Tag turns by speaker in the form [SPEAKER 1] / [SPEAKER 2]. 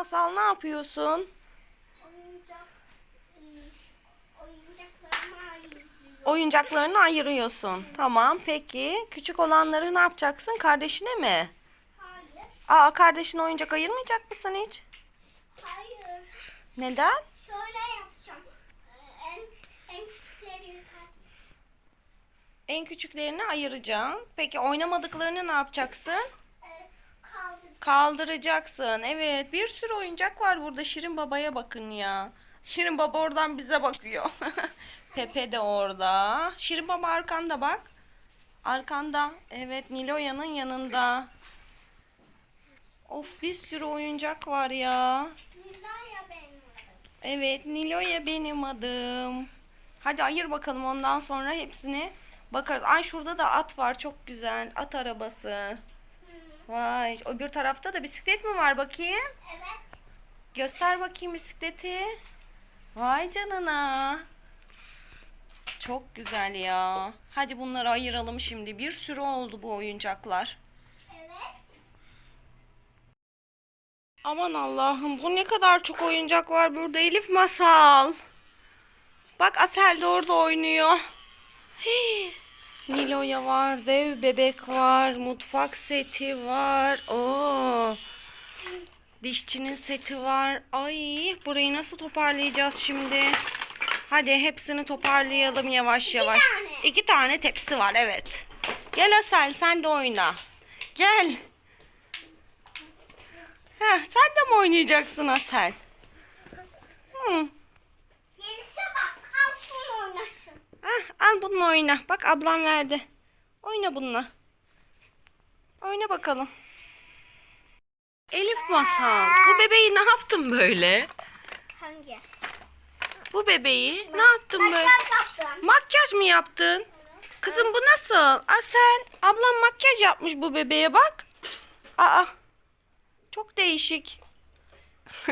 [SPEAKER 1] Masal ne yapıyorsun?
[SPEAKER 2] Oyuncak ayırıyorum.
[SPEAKER 1] Oyuncaklarını ayırıyorsun. Tamam peki. Küçük olanları ne yapacaksın? Kardeşine mi?
[SPEAKER 2] Hayır.
[SPEAKER 1] Aa kardeşine oyuncak ayırmayacak mısın hiç?
[SPEAKER 2] Hayır.
[SPEAKER 1] Neden?
[SPEAKER 2] Şöyle yapacağım. Ee, En, en küçükleri.
[SPEAKER 1] En küçüklerini ayıracağım. Peki oynamadıklarını ne yapacaksın?
[SPEAKER 2] Kaldır.
[SPEAKER 1] Kaldıracaksın. Evet bir sürü oyuncak var burada. Şirin Baba'ya bakın ya. Şirin Baba oradan bize bakıyor. Pepe de orada. Şirin Baba arkanda bak. Arkanda. Evet Niloya'nın yanında. Of bir sürü oyuncak var ya.
[SPEAKER 2] Nilaya benim adım.
[SPEAKER 1] Evet Niloya benim adım. Hadi ayır bakalım ondan sonra hepsini bakarız. Ay şurada da at var çok güzel. At arabası. Vay öbür tarafta da bisiklet mi var bakayım?
[SPEAKER 2] Evet.
[SPEAKER 1] Göster bakayım bisikleti. Vay canına. Çok güzel ya. Hadi bunları ayıralım şimdi. Bir sürü oldu bu oyuncaklar.
[SPEAKER 2] Evet.
[SPEAKER 1] Aman Allah'ım bu ne kadar çok oyuncak var burada Elif Masal. Bak Asel de orada oynuyor. Hii. Nilo'ya var, dev bebek var, mutfak seti var. Oo. Dişçinin seti var. Ay burayı nasıl toparlayacağız şimdi? Hadi hepsini toparlayalım yavaş yavaş.
[SPEAKER 2] tane.
[SPEAKER 1] İki tane tepsi var evet. Gel Asel sen de oyna. Gel. Heh, sen de mi oynayacaksın Asel? Hı. Al bununla oyna. Bak ablam verdi. Oyna bununla. Oyna bakalım. Elif Masal, bu bebeği ne yaptın böyle?
[SPEAKER 2] Hangi?
[SPEAKER 1] Bu bebeği ne yaptın böyle?
[SPEAKER 2] Makyaj yaptım.
[SPEAKER 1] Makyaj mı yaptın? Kızım bu nasıl? Asel, ablam makyaj yapmış bu bebeğe bak. Aa, çok değişik.